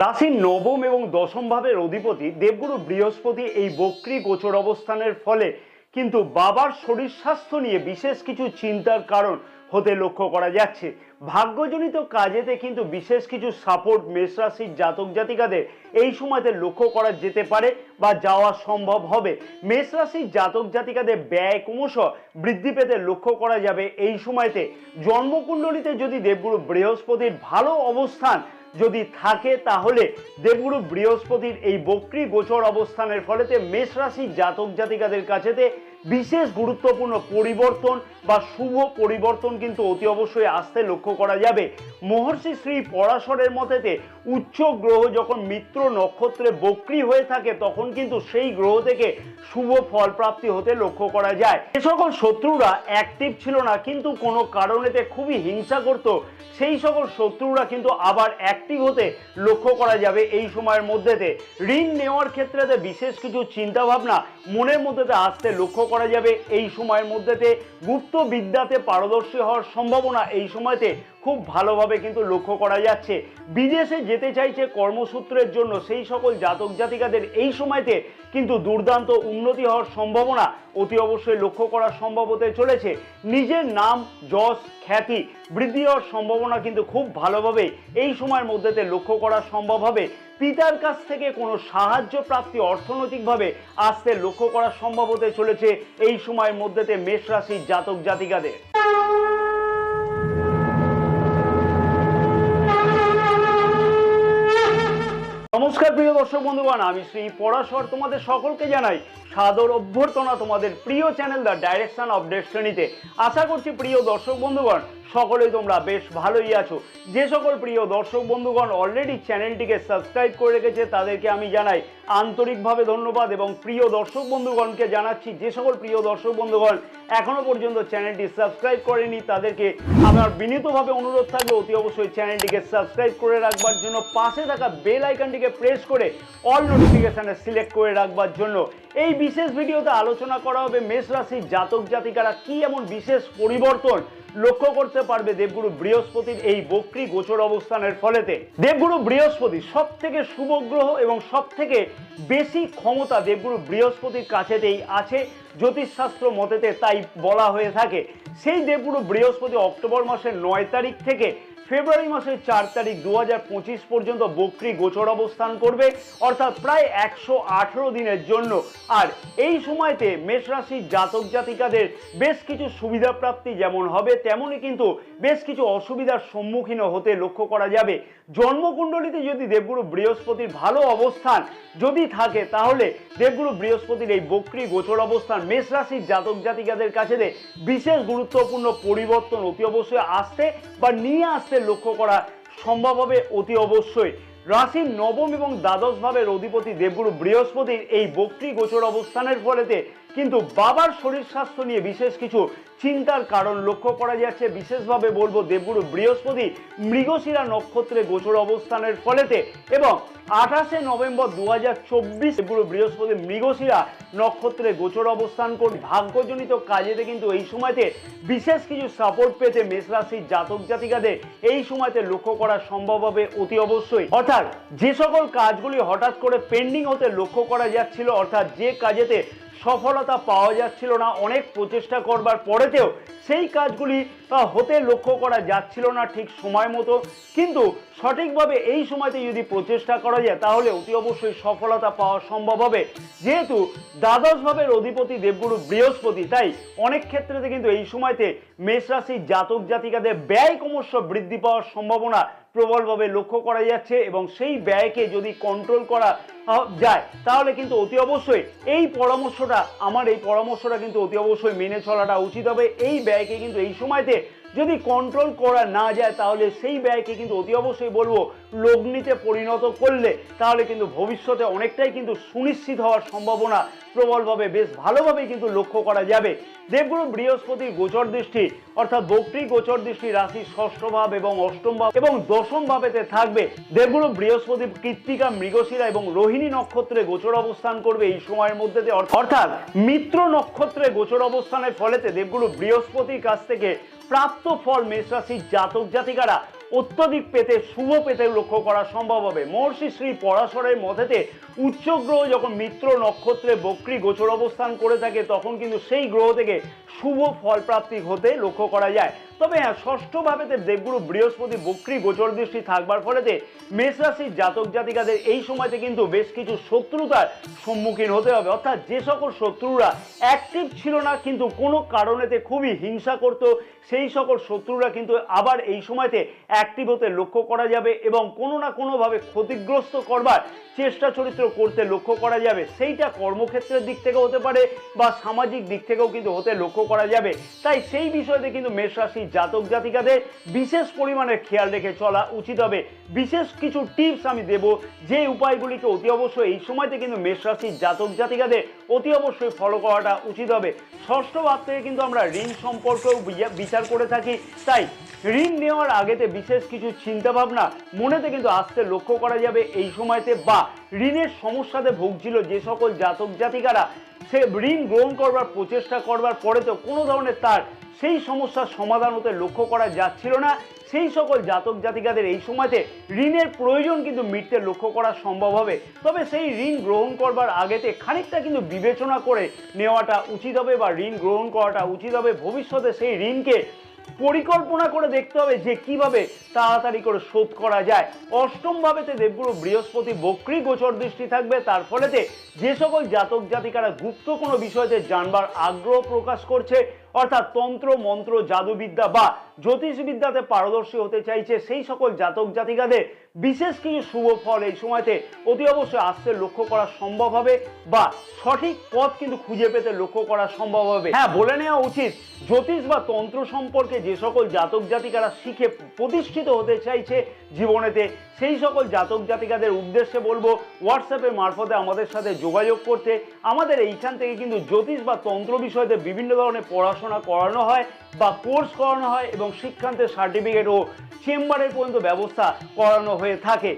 রাশির নবম এবং দশম ভাবের অধিপতি দেবগুরু বৃহস্পতি এই বক্রী গোচর অবস্থানের ফলে কিন্তু বাবার শরীর স্বাস্থ্য নিয়ে বিশেষ কিছু চিন্তার কারণ হতে লক্ষ্য করা যাচ্ছে। ভাগ্যজনিত কাজেতে কিন্তু বিশেষ কিছু সাপোর্ট মেষ রাশির জাতক জাতিকাদের এই সময়তে লক্ষ্য করা যেতে পারে বা যাওয়া সম্ভব হবে। মেষ রাশির জাতক জাতিকাদের ব্যয় ক্রমশ বৃদ্ধি পেতে লক্ষ্য করা যাবে এই সময়তে। জন্মকুণ্ডলিতে যদি দেবগুরু বৃহস্পতির ভালো অবস্থান যদি থাকে তাহলে দেবগুরু বৃহস্পতির এই বক্রি গোচর অবস্থানের ফলেতে মেষ রাশির জাতক জাতিকাদের কাছেতে বিশেষ গুরুত্বপূর্ণ পরিবর্তন বা শুভ পরিবর্তন কিন্তু অতি অবশ্যই আসতে লক্ষ্য করা যাবে। মহর্ষি শ্রী পরাশরের মতেতে উচ্চ গ্রহ যখন মিত্র নক্ষত্রে বক্রী হয়ে থাকে, তখন কিন্তু সেই গ্রহ থেকে শুভ ফল প্রাপ্তি হতে লক্ষ্য করা যায়। যে সকল শত্রুরা অ্যাক্টিভ ছিল না, কিন্তু কোনো কারণেতে খুবই হিংসা করত সেই সকল শত্রুরা কিন্তু আবার অ্যাক্টিভ হতে লক্ষ্য করা যাবে এই সময়ের মধ্যেতে। ঋণ নেওয়ার ক্ষেত্রেতে বিশেষ কিছু চিন্তা ভাবনা মনের মধ্যেতে আসতে লক্ষ্য করা যাবে। এই সময়ের মধ্যেতে গুপ্ত বিদ্যাতে পারদর্শী হওয়ার সম্ভাবনা এই সময়তে খুব ভালোভাবে কিন্তু লক্ষ্য করা যাচ্ছে। বিদেশে যেতে চাইছে কর্মসূত্রের জন্য সেই সকল জাতক জাতিকাদের এই সময়তে কিন্তু দুর্দান্ত উন্নতি হওয়ার সম্ভাবনা অতি অবশ্যই লক্ষ্য করা সম্ভব হতে চলেছে। নিজের নাম, যশ, খ্যাতি বৃদ্ধি হওয়ার সম্ভাবনা কিন্তু খুব ভালোভাবে এই সময়ের মধ্যেতে লক্ষ্য করা সম্ভব হবে। পিতার কাছ থেকে কোনো সাহায্য প্রাপ্তি অর্থনৈতিকভাবে আসতে লক্ষ্য করা সম্ভব হতে চলেছে এই সময়ের মধ্যেতে মেষ রাশির জাতক জাতিকাদের। নমস্কার প্রিয় দর্শক বন্ধুগণ, আমি শ্রী পরাশর। তোমাদের সকলকে জানাই সাদর অভ্যর্থনা, তোমাদের প্রিয় চ্যানেল দ্য ডাইরেকশন অফ ডেস্টিনিতে আশা করছি প্রিয় দর্শক বন্ধুগণ, সকলেই তোমরা বেশ ভালোই আছো। যে সকল প্রিয় দর্শক বন্ধুগণ অলরেডি চ্যানেলটিকে সাবস্ক্রাইব করে রেখেছে, তাদেরকে আমি জানাই আন্তরিকভাবে ধন্যবাদ এবং প্রিয় দর্শক বন্ধুগণকে জানাচ্ছি যে সকল প্রিয় দর্শক বন্ধুগণ এখনও পর্যন্ত চ্যানেলটি সাবস্ক্রাইব করেনি, তাদেরকে আমার বিনীতভাবে অনুরোধ থাকবে, অতি অবশ্যই চ্যানেলটিকে সাবস্ক্রাইব করে রাখবার জন্য, পাশে থাকা বেল আইকনটিকে প্রেস করে অল নোটিফিকেশনে সিলেক্ট করে রাখবার জন্য। এই বিশেষ ভিডিওতে আলোচনা করা হবে মেষ রাশির জাতক জাতিকারা কি এমন বিশেষ পরিবর্তন লক্ষ্য করতে পারবে দেবগুরু বৃহস্পতির এই বক্রী গোচর অবস্থানের ফলেতে? দেবগুরু বৃহস্পতি সব থেকে শুভ গ্রহ এবং সব থেকে বেশি ক্ষমতা দেবগুরু বৃহস্পতির কাছেতেই আছে। জ্যোতিষশাস্ত্র মতেতে তাই বলা হয়ে থাকে। সেই দেবগুরু বৃহস্পতি অক্টোবর মাসের নয় তারিখ থেকে ফেব্রুয়ারি মাসের চার তারিখ দু হাজার পঁচিশ পর্যন্ত বক্রী গোচর অবস্থান করবে, অর্থাৎ প্রায় একশো আঠেরো দিনের জন্য। আর এই সময়তে মেষ রাশির জাতক জাতিকাদের বেশ কিছু সুবিধা প্রাপ্তি যেমন হবে, তেমনই কিন্তু বেশ কিছু অসুবিধার সম্মুখীন হতে লক্ষ্য করা যাবে। জন্মকুণ্ডলিতে যদি দেবগুরু বৃহস্পতির ভালো অবস্থান যদি থাকে, তাহলে দেবগুরু বৃহস্পতির এই বক্রী গোচর অবস্থান মেষ রাশির জাতক জাতিকাদের কাছে বিশেষ গুরুত্বপূর্ণ পরিবর্তন অতি অবশ্যই আসতে বা নিয়ে আসতে লক্ষ্য করা সম্ভব হবে অতি অবশ্যই। রাশির নবম এবং দ্বাদশ ভাবের অধিপতি দেবগুরু বৃহস্পতির এই বক্রী গোচর অবস্থানের ফলেতে কিন্তু বাবার শরীর স্বাস্থ্য নিয়ে বিশেষ কিছু চিন্তার কারণ লক্ষ্য করা যাচ্ছে। বিশেষভাবে বলব দেবগুরু বৃহস্পতি মৃগশিরা নক্ষত্রে গোচর অবস্থানের ফলেতে এবং আঠাশে নভেম্বর দু হাজার চব্বিশ দেবগুরু বৃহস্পতি মৃগশিরা নক্ষত্রে গোচর অবস্থান করে ভাগ্যজনিত কাজেতে কিন্তু এই সময়তে বিশেষ কিছু সাপোর্ট পেতে মেষরাশির জাতক জাতিকাদের এই সময়তে লক্ষ্য করা সম্ভব হবে অতি অবশ্যই। অর্থাৎ যে সকল কাজগুলি হঠাৎ করে পেন্ডিং হতে লক্ষ্য করা যাচ্ছিল, অর্থাৎ যে কাজেতে সফলতা পাওয়া যাচ্ছিল না, অনেক প্রচেষ্টা করবার পরেতেও সেই কাজগুলি হতে লক্ষ্য করা যাচ্ছিল না ঠিক সময় মতো। কিন্তু সঠিকভাবে এই সময়তে যদি প্রচেষ্টা করা যায়, তাহলে অতি অবশ্যই সফলতা পাওয়া সম্ভব হবে। যেহেতু দ্বাদশ ভাবের অধিপতি দেবগুরু বৃহস্পতি, তাই অনেক ক্ষেত্রেতে কিন্তু এই সময়তে মেষ রাশির জাতক জাতিকাদের ব্যয় ক্রমশ বৃদ্ধি পাওয়ার সম্ভাবনা প্রবলভাবে লক্ষ্য করা যাচ্ছে এবং সেই ব্যয়কে যদি কন্ট্রোল করা যায়, তাহলে কিন্তু অতি অবশ্যই এই পরামর্শটা, আমার এই পরামর্শটা কিন্তু অতি অবশ্যই মেনে চলাটা উচিত হবে। এই ব্যয়কে কিন্তু এই সময়তে যদি কন্ট্রোল করা না যায়, তাহলে সেই ব্যয়কে কিন্তু অতি অবশ্যই বলব লগ্নিতে পরিণত করলে, তাহলে কিন্তু ভবিষ্যতে অনেকটাই কিন্তু সুনিশ্চিত হওয়ার সম্ভাবনা প্রবলভাবে বেশ ভালোভাবে কিন্তু লক্ষ্য করা যাবে দেবগুরু বৃহস্পতির গোচর দৃষ্টি, অর্থাৎ বক্রী গোচর দৃষ্টি রাশি ষষ্ঠ ভাব এবং অষ্টম ভাব এবং দশম ভাবেতে থাকবে দেবগুরু বৃহস্পতি কৃত্তিকা মৃগশিরা এবং রোহিণী নক্ষত্রে গোচর অবস্থান করবে এই সময়ের মধ্যে। অর্থাৎ মিত্র নক্ষত্রে গোচর অবস্থানের ফলেতে দেবগুরু বৃহস্পতির কাছ থেকে প্রাপ্ত ফল মেষ রাশির জাতক জাতিকারা অত্যধিক পেতে, শুভ পেতে লক্ষ্য করা সম্ভব হবে। মহর্ষি শ্রী পরাশরের মধ্যেতে উচ্চ গ্রহ যখন মিত্র নক্ষত্রে বক্রী গোচর অবস্থান করে থাকে, তখন কিন্তু সেই গ্রহ থেকে শুভ ফল প্রাপ্তি হতে লক্ষ্য করা যায়। তবে হ্যাঁ ষষ্ঠ ভাবেতে দেবগুরু বৃহস্পতি বক্রী গোচর দৃষ্টি থাকবার ফলেতে মেষ রাশির জাতক জাতিকাদের এই সময়তে কিন্তু বেশ কিছু শত্রুতার সম্মুখীন হতে হবে। অর্থাৎ যে সকল শত্রুরা অ্যাক্টিভ ছিল না, কিন্তু কোনো কারণেতে খুবই হিংসা করত, সেই সকল শত্রুরা কিন্তু আবার এই সময়তে অ্যাক্টিভ হতে লক্ষ্য করা যাবে এবং কোনো না কোনোভাবে ক্ষতিগ্রস্ত করবার চেষ্টা চরিত্র করতে লক্ষ্য করা যাবে। সেইটা কর্মক্ষেত্রের দিক থেকে হতে পারে বা সামাজিক দিক থেকেও কিন্তু হতে লক্ষ্য করা যাবে। তাই সেই বিষয়তে কিন্তু মেষ রাশির জাতক জাতিকাদের বিশেষ পরিমাণে খেয়াল রেখে চলা উচিত হবে। বিশেষ কিছু টিপস আমি দেব। যে উপায়গুলিকে অতি অবশ্যই এই সময়তে কিন্তু মেষ রাশির জাতক জাতিকাদের অতি অবশ্যই ফলো করাটা উচিত হবে। ষষ্ঠ ভাব থেকে কিন্তু আমরা ঋণ সম্পর্কেও বিচার করে থাকি। তাই ঋণ নেওয়ার আগেতে বিশেষ কিছু চিন্তা ভাবনা মনেতে কিন্তু আসতে লক্ষ্য করা যাবে এই সময়তে বা ঋণের সমস্যাতে ভুগছিল যে সকল জাতক জাতিকারা। সে ঋণ গ্রহণ করবার, প্রচেষ্টা করবার পরে তো কোনো ধরনের তার সেই সমস্যার সমাধান হতে লক্ষ্য করা যাচ্ছিল না। সেই সকল জাতক জাতিকাদের এই সময়তে ঋণের প্রয়োজন কিন্তু মিটতে লক্ষ্য করা সম্ভব হবে। তবে সেই ঋণ গ্রহণ করবার আগেতে খানিকটা কিন্তু বিবেচনা করে নেওয়াটা উচিত হবে বা ঋণ গ্রহণ করাটা উচিত হবে। ভবিষ্যতে সেই ঋণকে পরিকল্পনা করে দেখতে হবে যে কীভাবে তাড়াতাড়ি করে শোধ করা যায়। অষ্টম ভাবেতে দেবগুরু বৃহস্পতি বক্রি গোচর দৃষ্টি থাকবে, তার ফলেতে যে সকল জাতক জাতিকারা গুপ্ত কোনো বিষয়তে জানবার আগ্রহ প্রকাশ করছে অর্থাৎ তন্ত্র, মন্ত্র, জাদুবিদ্যা বা জ্যোতিষবিদ্যাতে পারদর্শী হতে চাইছে সেই সকল জাতক জাতিকাদের বিশেষ কিছু শুভ ফল এই সময়তে অতি অবশ্যই আসতে লক্ষ্য করা সম্ভব হবে বা সঠিক পথ কিন্তু খুঁজে পেতে লক্ষ্য করা সম্ভব হবে। হ্যাঁ বলে নেওয়া উচিত, জ্যোতিষ বা তন্ত্র সম্পর্কে যে সকল জাতক জাতিকারা শিখে প্রতিষ্ঠিত হতে চাইছে জীবনেতে, সেই সকল জাতক জাতিকাদের উদ্দেশ্যে বলব হোয়াটসঅ্যাপের মারফতে আমাদের সাথে যোগাযোগ করতে। আমাদের এইখান থেকে কিন্তু জ্যোতিষ বা তন্ত্র বিষয়তে বিভিন্ন ধরনের পড়াশোনা করানো হয় বা কোর্স করানো হয় এবং শিক্ষান্তের সার্টিফিকেট ও চেম্বারের পর্যন্ত ব্যবস্থা করানো হয়ে থাকে।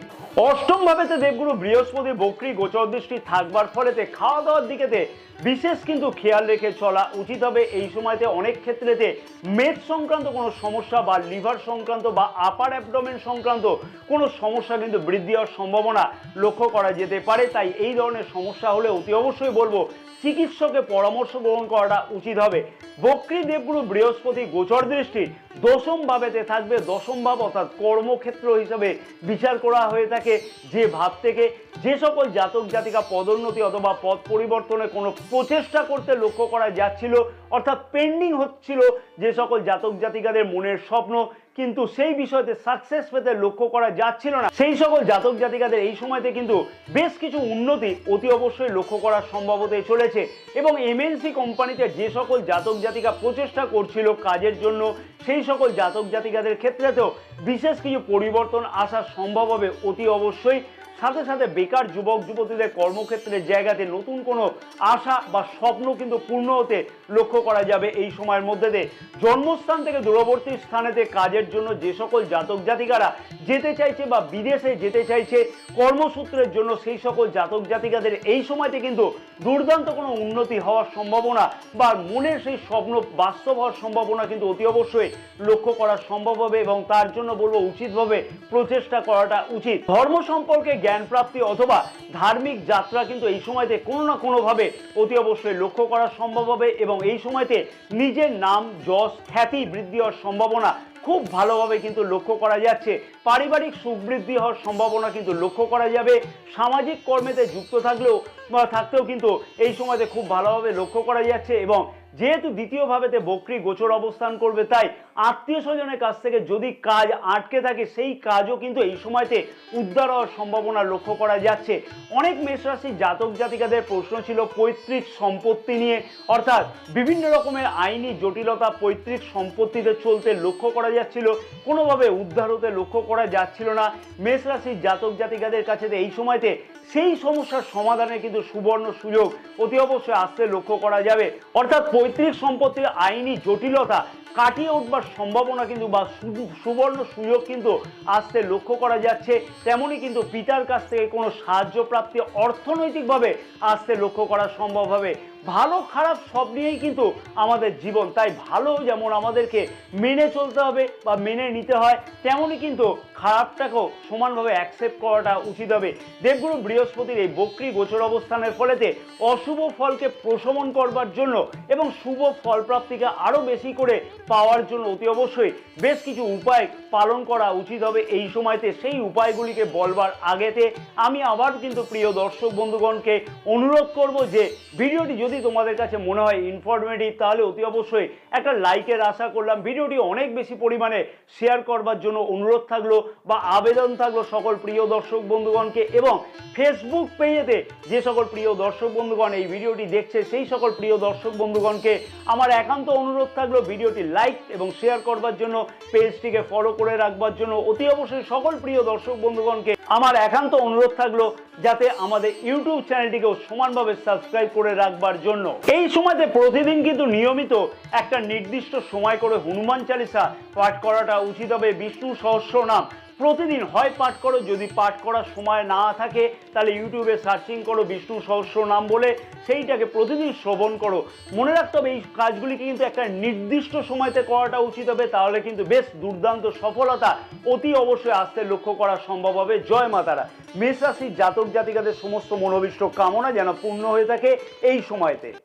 অষ্টম ভাবেতে দেবগুরু বৃহস্পতি বকরি গোচর দৃষ্টি থাকবার ফলেতে খাওয়া দাওয়ার দিকেতে বিশেষ কিন্তু খেয়াল রেখে চলা উচিত হবে। এই সময়তে অনেক ক্ষেত্রেতে মেদ সংক্রান্ত কোনো সমস্যা বা লিভার সংক্রান্ত বা আপার অ্যাবডোমেন সংক্রান্ত কোনো সমস্যা কিন্তু বৃদ্ধি হওয়ার সম্ভাবনা লক্ষ্য করা যেতে পারে। তাই এই ধরনের সমস্যা হলে অতি অবশ্যই বলব, চিকিৎসকের পরামর্শ গ্রহণ করাটা উচিত হবে। বক্রী দেবগুরু বৃহস্পতি গোচর দৃষ্টি দশম ভাবেতে থাকবে। দশম ভাব অর্থাৎ কর্মক্ষেত্র হিসাবে বিচার করা হয়ে থাকে। যে ভাব থেকে যে সকল জাতক জাতিকা পদোন্নতি অথবা পদ পরিবর্তনের কোনো প্রচেষ্টা করতে লক্ষ্য করা যাচ্ছিল, অর্থাৎ পেন্ডিং হচ্ছিল যে সকল জাতক জাতিকাদের মনের স্বপ্ন, কিন্তু সেই বিষয়তে সাকসেস পেতে লক্ষ্য করা যাচ্ছিল না। সেই সকল জাতক জাতিকাদের এই সময়তে কিন্তু বেশ কিছু উন্নতি অতি অবশ্যই লক্ষ্য করা সম্ভব হতে চলেছে এবং এমএনসি কোম্পানিতে যে সকল জাতক জাতিকা প্রচেষ্টা করছিল কাজের জন্য, সেই সকল জাতক জাতিকাদের ক্ষেত্রেতেও বিশেষ কিছু পরিবর্তন আসা সম্ভব হবে অতি অবশ্যই। সাথে সাথে বেকার যুবক, যুবতীদের কর্মক্ষেত্রের জায়গাতে নতুন কোনো আশা বা স্বপ্ন কিন্তু পূর্ণ হতে লক্ষ্য করা যাবে এই সময়ের মধ্যে দিয়ে। জন্মস্থান থেকে দূরবর্তী স্থানেতে কাজের জন্য যে সকল জাতক জাতিকারা যেতে চাইছে বা বিদেশে যেতে চাইছে, কর্মসূত্রের জন্য সেই সকল জাতক জাতিকাদের এই সময়তে কিন্তু দুর্দান্ত কোনো উন্নতি হওয়ার সম্ভাবনা বা মনের সেই স্বপ্ন বাস্তব হওয়ার সম্ভাবনা কিন্তু অতি অবশ্যই লক্ষ্য করা সম্ভব হবে এবং তার জন্য বলব উচিতভাবে প্রচেষ্টা করাটা উচিত। ধর্ম সম্পর্কে জ্ঞান প্রাপ্তি অথবা ধার্মিক যাত্রা কিন্তু এই সময়তে কোনো না কোনোভাবে অতি অবশ্যই লক্ষ্য করা সম্ভব হবে এবং এই সময়তে নিজের নাম, যশ, খ্যাতি বৃদ্ধি হওয়ার সম্ভাবনা খুব ভালোভাবে কিন্তু লক্ষ্য করা যাচ্ছে। পারিবারিক সুবৃদ্ধি হওয়ার সম্ভাবনা কিন্তু লক্ষ্য করা যাবে। সামাজিক কর্মেতে যুক্ত থাকলেও থাকতেও কিন্তু এই সময়তে খুব ভালোভাবে লক্ষ্য করা যাচ্ছে এবং যেহেতু দ্বিতীয় ভাবেতে বকরি গোচর অবস্থান করবে, তাই আত্মীয় স্বজনের কাছ থেকে যদি কাজ আটকে থাকে, সেই কাজও কিন্তু এই সময়তে উদ্ধার হওয়ার সম্ভাবনা লক্ষ্য করা যাচ্ছে। অনেক মেষ রাশির জাতক জাতিকাদের প্রশ্ন ছিল পৈতৃক সম্পত্তি নিয়ে। অর্থাৎ বিভিন্ন রকমের আইনি জটিলতা পৈতৃক সম্পত্তিতে চলতে লক্ষ্য করা যাচ্ছিল, কোনোভাবে উদ্ধার হতে লক্ষ্য করা যাচ্ছিল না। মেষ রাশির জাতক জাতিকাদের কাছে এই সময়তে সেই সমস্যার সমাধানে কিন্তু সুবর্ণ সুযোগ অতি অবশ্যই আসতে লক্ষ্য করা যাবে। অর্থাৎ পৈতৃক সম্পত্তির আইনি জটিলতা কাটিয়ে উঠবার সম্ভাবনা কিন্তু বা সুবর্ণ সুযোগ কিন্তু আসতে লক্ষ্য করা যাচ্ছে। তেমনই কিন্তু পিতার কাছ থেকে কোনো সাহায্য প্রাপ্তি অর্থনৈতিকভাবে আসতে লক্ষ্য করা সম্ভব হবে। ভালো খারাপ সব নিয়েই কিন্তু আমাদের জীবন। তাই ভালো যেমন আমাদেরকে মেনে চলতে হবে বা মেনে নিতে হয় তেমনই কিন্তু খারাপটাকেও সমানভাবে অ্যাকসেপ্ট করাটা উচিত হবে। দেবগুরু বৃহস্পতির এই বক্রি গোচর অবস্থানের ফলেতে অশুভ ফলকে প্রশমন করবার জন্য এবং শুভ ফল প্রাপ্তিকে আরও বেশি করে পাওয়ার জন্য অতি অবশ্যই বেশ কিছু উপায় পালন করা উচিত হবে এই সময়তে। সেই উপায়গুলিকে বলবার আগেতে আমি আবার কিন্তু প্রিয় দর্শক বন্ধুগণকে অনুরোধ করব যে, ভিডিওটি যদি তোমাদের কাছে মনে হয় ইনফরমেটিভ তাহলে অতি অবশ্যই একটা লাইকের আশা করলাম। ভিডিওটি অনেক বেশি পরিমাণে শেয়ার করবার জন্য অনুরোধ থাকল বা আবেদন থাকল সকল প্রিয় দর্শক বন্ধুগণকে এবং ফেসবুক পেজেতে যে সকল প্রিয় দর্শক বন্ধুগণ এই ভিডিওটি দেখছে, সেই সকল প্রিয় দর্শক বন্ধুগণকে আমার একান্ত অনুরোধ থাকল ভিডিওটি লাইক এবং শেয়ার করবার জন্য পেজটিকে ফলো করে রাখবার জন্য অতি অবশ্যই সকল প্রিয় দর্শক বন্ধুগণকে আমার একান্ত অনুরোধ থাকল যাতে আমাদের ইউটিউব চ্যানেলটিকেও সমানভাবে সাবস্ক্রাইব করে রাখবার জন্য। এই সময়তে প্রতিদিন কিন্তু নিয়মিত একটা নির্দিষ্ট সময় করে হনুমান চালিসা পাঠ করাটা উচিত হবে। বিষ্ণু সহস্র নাম প্রতিদিন হয় পাঠ করো, যদি পাঠ করার সময় না থাকে, তাহলে ইউটিউবে সার্চিং করো, বিষ্ণু সহস্র নাম বলে, সেইটাকে প্রতিদিন শ্রবণ করো। মনে রাখতে হবে, এই কাজগুলিকে কিন্তু একটা নির্দিষ্ট সময়তে করাটা উচিত হবে, তাহলে কিন্তু বেশ দুর্দান্ত সফলতা অতি অবশ্যই আসতে লক্ষ্য করা সম্ভব হবে। জয় মাতারা মেষ রাশির জাতক জাতিকাদের সমস্ত মনোবিষ্ট কামনা যেন পূর্ণ হয়ে থাকে এই সময়তে।